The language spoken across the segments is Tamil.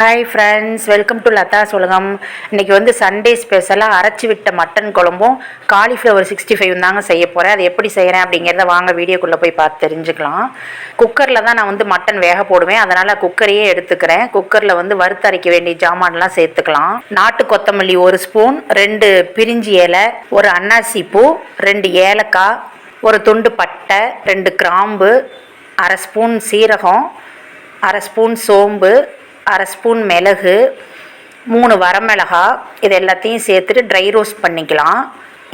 Hi friends welcome to Latha சுலகம் இன்றைக்கி வந்து சண்டே ஸ்பெஷலாக அரைச்சி விட்ட மட்டன் குழம்பும் காலிஃப்ளவர் சிக்ஸ்டி ஃபைவ் தாங்க செய்ய போகிறேன் அது எப்படி செய்கிறேன் அப்படிங்கிறத வாங்க வீடியோக்குள்ளே போய் பார்த்து தெரிஞ்சுக்கலாம். குக்கரில் தான் நான் வந்து மட்டன் வேக போடுவேன். அதனால் குக்கரையே எடுத்துக்கிறேன். குக்கரில் வந்து வறுத்தரைக்க வேண்டிய ஜாமான்லாம் சேர்த்துக்கலாம். நாட்டு கொத்தமல்லி ஒரு ஸ்பூன் ரெண்டு பிரிஞ்சி இலை ஒரு அன்னாசி பூ ரெண்டு ஏலக்காய் ஒரு துண்டு பட்டை ரெண்டு கிராம்பு அரை ஸ்பூன் சீரகம் அரை ஸ்பூன் சோம்பு அரை ஸ்பூன் மிளகு மூணு வரமிளகா இது எல்லாத்தையும் சேர்த்துட்டு ட்ரை ரோஸ்ட் பண்ணிக்கலாம்.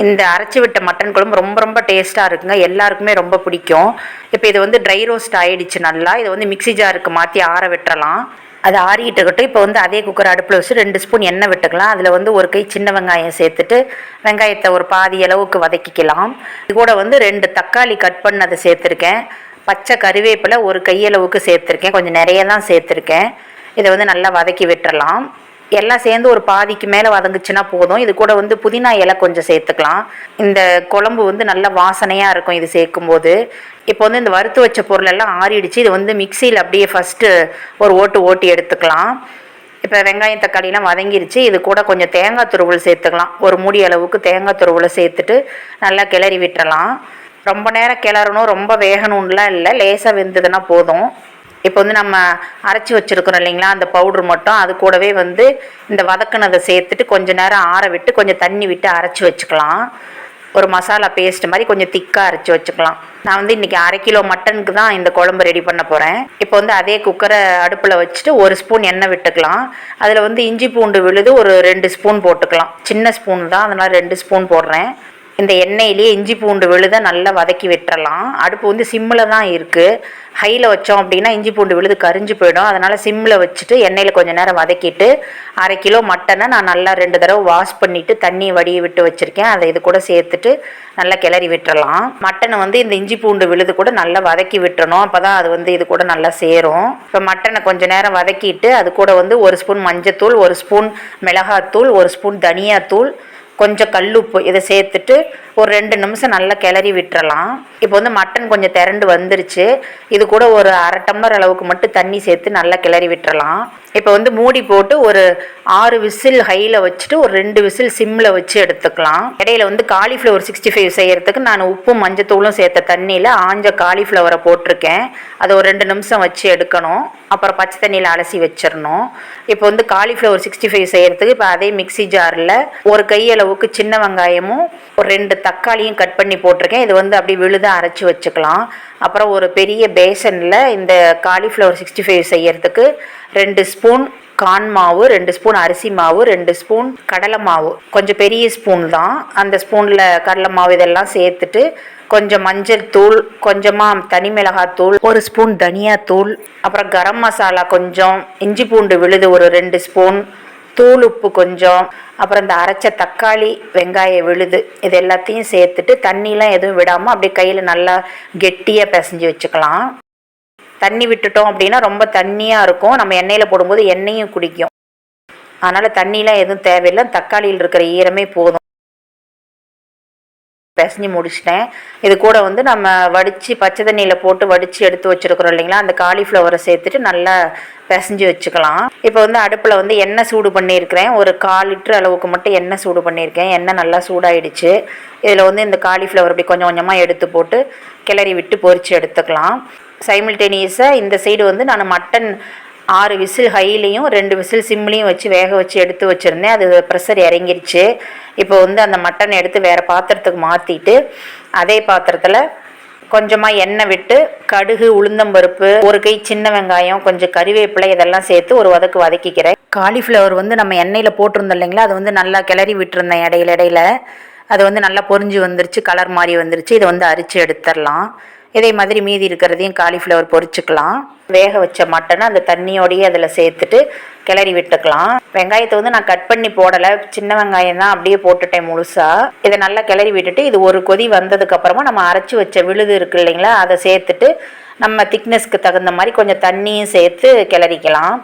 இந்த அரைச்சி விட்ட மட்டன் குழம்பு ரொம்ப ரொம்ப டேஸ்ட்டாக இருக்குங்க. எல்லாருக்குமே ரொம்ப பிடிக்கும். இப்போ இது வந்து ட்ரை ரோஸ்ட் ஆகிடுச்சு நல்லா. இதை வந்து மிக்ஸி ஜாருக்கு மாற்றி ஆற விட்டுறலாம். அது ஆறிக்கிட்டுக்கிட்டு இப்போ வந்து அதே குக்கர் அடுப்பில் வச்சு ரெண்டு ஸ்பூன் எண்ணெய் விட்டுக்கலாம். அதில் வந்து ஒரு கை சின்ன வெங்காயம் சேர்த்துட்டு வெங்காயத்தை ஒரு பாதி அளவுக்கு வதக்கிக்கலாம். இது கூட வந்து ரெண்டு தக்காளி கட் பண்ணதை சேர்த்துருக்கேன். பச்சை கருவேப்பிலை ஒரு கையளவுக்கு சேர்த்துருக்கேன். கொஞ்சம் நிறைய தான் சேர்த்துருக்கேன். இதை வந்து நல்லா வதக்கி விட்டுறலாம். எல்லாம் சேர்ந்து ஒரு பாதிக்கு மேலே வதங்குச்சுன்னா போதும். இது கூட வந்து புதினா இலை கொஞ்சம் சேர்த்துக்கலாம். இந்த குழம்பு வந்து நல்ல வாசனையாக இருக்கும் இது சேர்க்கும்போது. இப்போ வந்து இந்த வறுத்து வச்ச பொருளெல்லாம் ஆறிடுச்சு. இது வந்து மிக்சியில் அப்படியே ஃபஸ்ட்டு ஒரு ஓட்டு ஓட்டி எடுத்துக்கலாம். இப்போ வெங்காயம் தக்காளிலாம் வதங்கிருச்சு. இது கூட கொஞ்சம் தேங்காய் துருவல் சேர்த்துக்கலாம். ஒரு மூடி அளவுக்கு தேங்காய் துருவலை சேர்த்துட்டு நல்லா கிளறி விட்டுறலாம். ரொம்ப நேரம் கிளறணும். ரொம்ப வேகணும்லாம் இல்லை. லேசாக வெந்ததுன்னா போதும். இப்போ வந்து நம்ம அரைச்சி வச்சுருக்கிறோம் இல்லைங்களா அந்த பவுட்ரு மட்டும். அது கூடவே வந்து இந்த வதக்குனதை சேர்த்துட்டு கொஞ்சம் நேரம் ஆற விட்டு கொஞ்சம் தண்ணி விட்டு அரைச்சி வச்சுக்கலாம். ஒரு மசாலா பேஸ்ட் மாதிரி கொஞ்சம் திக்காக அரைச்சி வச்சுக்கலாம். நான் வந்து இன்றைக்கி அரை கிலோ மட்டனுக்கு தான் இந்த குழம்பு ரெடி பண்ண போகிறேன் இப்போ வந்து அதே குக்கரை அடுப்பில் வச்சுட்டு ஒரு ஸ்பூன் எண்ணெய் விட்டுக்கலாம். அதில் வந்து இஞ்சி பூண்டு விழுது ஒரு ரெண்டு ஸ்பூன் போட்டுக்கலாம். சின்ன ஸ்பூன் தான் அதனால் ரெண்டு ஸ்பூன் போடுறேன். இந்த எண்ணெயிலேயே இஞ்சி பூண்டு விழுத நல்லா வதக்கி விட்டுறலாம். அடுப்பு வந்து சிம்மில் தான் இருக்குது ஹையில் வச்சோம் அப்படின்னா இஞ்சி பூண்டு விழுது கரிஞ்சு போயிடும். அதனால் சிம்மில் வச்சுட்டு எண்ணெயில் கொஞ்சம் நேரம் வதக்கிட்டு அரை கிலோ மட்டனை நான் நல்லா ரெண்டு தடவை வாஷ் பண்ணிவிட்டு தண்ணி வடிய விட்டு வச்சுருக்கேன். அதை இது கூட சேர்த்துட்டு நல்லா கிளறி விட்டுறலாம். மட்டனை வந்து இந்த இஞ்சி பூண்டு விழுது கூட நல்லா வதக்கி விட்டுறணும். அப்போ தான் அது வந்து இது கூட நல்லா சேரும். இப்போ மட்டனை கொஞ்சம் நேரம் வதக்கிட்டு அது கூட வந்து ஒரு ஸ்பூன் மஞ்சத்தூள் ஒரு ஸ்பூன் மிளகாத்தூள் ஒரு ஸ்பூன் தனியாத்தூள் கொஞ்சம் கல்லுப்பு இதை சேர்த்துட்டு ஒரு ரெண்டு நிமிஷம் நல்லா கிளறி விட்டுறலாம். இப்போ வந்து மட்டன் கொஞ்சம் திரண்டு வந்துருச்சு. இது கூட ஒரு அரை டம்ளர் அளவுக்கு மட்டும் தண்ணி சேர்த்து நல்லா கிளறி விட்டுறலாம். இப்போ வந்து மூடி போட்டு ஒரு ஆறு விசில் ஹையில் வச்சுட்டு ஒரு ரெண்டு விசில் சிம்மில் வச்சு எடுத்துக்கலாம். இடையில வந்து காலிஃப்ளவர் சிக்ஸ்டி ஃபைவ் செய்கிறதுக்கு நான் உப்பும் மஞ்சத்தூளும் சேர்த்த தண்ணியில் ஆஞ்ச காலிஃப்ளவரை போட்டிருக்கேன். அதை ஒரு ரெண்டு நிமிஷம் வச்சு எடுக்கணும். அப்புறம் பச்சை தண்ணியில் அலசி வச்சிடணும். இப்போ வந்து காலிஃப்ளவர் சிக்ஸ்டி ஃபைவ் செய்கிறதுக்கு இப்போ அதே மிக்சி ஜாரில் ஒரு கையளவுக்கு சின்ன வெங்காயமும் ஒரு ரெண்டு தக்காளியும் கட் பண்ணி போட்டிருக்கேன். இது வந்து அப்படி விழுத அரைச்சி வச்சுக்கலாம். அப்புறம் ஒரு பெரிய பேசனில் இந்த காலிஃப்ளவர் சிக்ஸ்டி ஃபைவ் செய்யறதுக்கு ரெண்டு ஸ்பூன் கான் மாவு ரெண்டு ஸ்பூன் அரிசி மாவு ரெண்டு ஸ்பூன் கடலை மாவு. கொஞ்சம் பெரிய ஸ்பூன் தான். அந்த ஸ்பூனில் கடலை மாவு இதெல்லாம் சேர்த்துட்டு கொஞ்சம் மஞ்சள் தூள் கொஞ்சமாக தனி மிளகாய் தூள் ஒரு ஸ்பூன் தனியாத்தூள் அப்புறம் கரம் மசாலா கொஞ்சம் இஞ்சி பூண்டு விழுது ஒரு ரெண்டு ஸ்பூன் தூள் உப்பு கொஞ்சம் அப்புறம் இந்த அரைச்ச தக்காளி வெங்காய விழுது இது எல்லாத்தையும் சேர்த்துட்டு தண்ணிலாம் எதுவும் விடாமல் அப்படியே கையில் நல்லா கெட்டியாக பிசைஞ்சு வச்சுக்கலாம். தண்ணி விட்டுட்டோம் அப்படின்னா ரொம்ப தண்ணியாக இருக்கும். நம்ம எண்ணெயில் போடும்போது எண்ணெயும் குடிக்கும். அதனால் தண்ணிலாம் எதுவும் தேவையில்லை. தக்காளியில் இருக்கிற ஈரமே போதும். பிசைஞ்சு முடிச்சிட்டேன். இது கூட வந்து நம்ம வடித்து பச்சை தண்ணியில் போட்டு வடித்து எடுத்து வச்சுருக்குறோம் இல்லைங்களா? அந்த காலிஃப்ளவரை சேர்த்துட்டு நல்லா பிசைஞ்சு வச்சுக்கலாம். இப்போ வந்து அடுப்பில் வந்து எண்ணெய் சூடு பண்ணியிருக்கிறேன். ஒரு கால் லிட்டர் அளவுக்கு மட்டும் எண்ணெய் சூடு பண்ணியிருக்கேன். எண்ணெய் நல்லா சூடாயிடுச்சு. இதில் வந்து இந்த காலிஃப்ளவர் அப்படி கொஞ்சம் கொஞ்சமாக எடுத்து போட்டு கிளறி விட்டு பொறிச்சு எடுத்துக்கலாம். சைமில்டேனியஸாக இந்த சைடு வந்து நான் மட்டன் ஆறு விசில் ஹையிலையும் ரெண்டு விசில் சிம்லேயும் வச்சு வேக வச்சு எடுத்து வச்சுருந்தேன். அது ப்ரெஷர் இறங்கிருச்சு. இப்போ வந்து அந்த மட்டன் எடுத்து வேறு பாத்திரத்துக்கு மாற்றிட்டு அதே பாத்திரத்தில் கொஞ்சமாக எண்ணெய் விட்டு கடுகு உளுந்தம்பருப்பு ஒரு கை சின்ன வெங்காயம் கொஞ்சம் கறிவேப்பிலை இதெல்லாம் சேர்த்து ஒரு வதக்கு வதக்கிக்கிறேன். காலிஃப்ளவர் வந்து நம்ம எண்ணெயில் போட்டிருந்தோம் இல்லைங்களா? அது வந்து நல்லா கிளறி விட்டுருந்தேன் இடையில இடையில. அது வந்து நல்லா பொரிஞ்சு வந்துருச்சு கலர் மாதிரி வந்துருச்சு. இதை வந்து அரிச்சு எடுத்துடலாம். இதே மாதிரி மீதி இருக்கிறதையும் காலிஃப்ளவர் பொரிச்சுக்கலாம். வேக வச்ச மட்டனை அந்த தண்ணியோடையே அதில் சேர்த்துட்டு கிளறி விட்டுக்கலாம். வெங்காயத்தை வந்து நான் கட் பண்ணி போடலை. சின்ன வெங்காயம் தான் அப்படியே போட்டுட்டேன் முழுசாக இதை நல்லா கிளறி விட்டுட்டு இது ஒரு கொதி வந்ததுக்கப்புறமா நம்ம அரைச்சி வச்ச விழுது இருக்கு இல்லைங்களா அதை சேர்த்துட்டு நம்ம திக்னஸ்க்கு தகுந்த மாதிரி கொஞ்சம் தண்ணியும் சேர்த்து கிளறிக்கலாம்.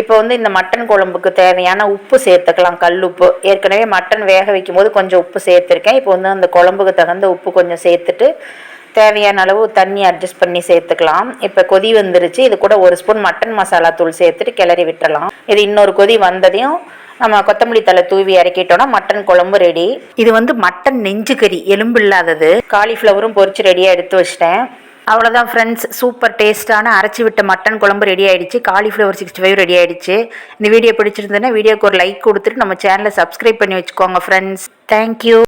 இப்போ வந்து இந்த மட்டன் குழம்புக்கு தேவையான உப்பு சேர்த்துக்கலாம் கல் உப்பு. ஏற்கனவே மட்டன் வேக வைக்கும் போது கொஞ்சம் உப்பு சேர்த்துருக்கேன். இப்போ வந்து அந்த குழம்புக்கு தகுந்த உப்பு கொஞ்சம் சேர்த்துட்டு தேவையான அளவு தண்ணி அட்ஜஸ்ட் பண்ணி சேர்த்துக்கலாம். இப்போ கொதி வந்துருச்சு இது கூட ஒரு ஸ்பூன் மட்டன் மசாலா தூள் சேர்த்துட்டு கிளறி விட்டுறலாம். இது இன்னொரு கொதி வந்ததையும் நம்ம கொத்தமல்லி தலை தூவி இறக்கிட்டோம்னா மட்டன் குழம்பு ரெடி இது வந்து மட்டன் நெஞ்சு கறி எலும்பு இல்லாதது. காலிஃப்ளவரும் பொறிச்சு ரெடியாக எடுத்து வச்சிட்டேன். அவ்வளோதான் ஃப்ரெண்ட்ஸ் சூப்பர் டேஸ்ட்டான அரைச்சி விட்ட மட்டன் குழம்பு ரெடி ஆயிடுச்சு. காலிஃப்ளவர் சிக்ஸ்டி ஃபைவ் ரெடி ஆயிடுச்சு. இந்த வீடியோ பிடிச்சிருந்ததுன்னா வீடியோக்கு ஒரு லைக் கொடுத்துட்டு நம்ம சேனலை சப்ஸ்கிரைப் பண்ணி வச்சுக்கோங்க ஃப்ரெண்ட்ஸ் தேங்க்யூ